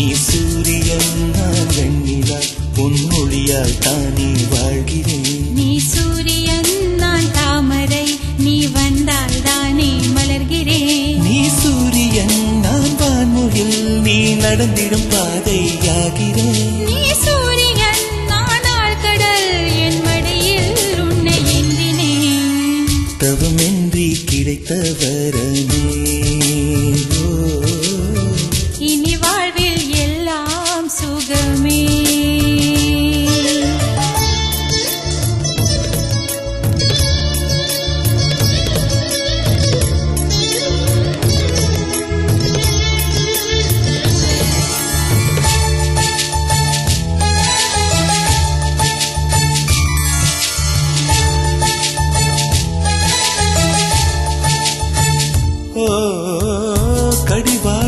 நீ சூரியன் நான் வெண்ணிலா உன் மொழியால் தானே வாழ்கிறேன். நீ சூரியன் நான் தாமரை நீ வந்தால் தானே மலர்கிறேன். நீ சூரியன் நான் வான்முகில் நீ நடந்திடும் பாதையாகிறேன். நீ சூரியன் நான் ஆழ்கடல் என் மடியில் உன்னை தவமின்றி கிடைத்த வரம் கடிவா.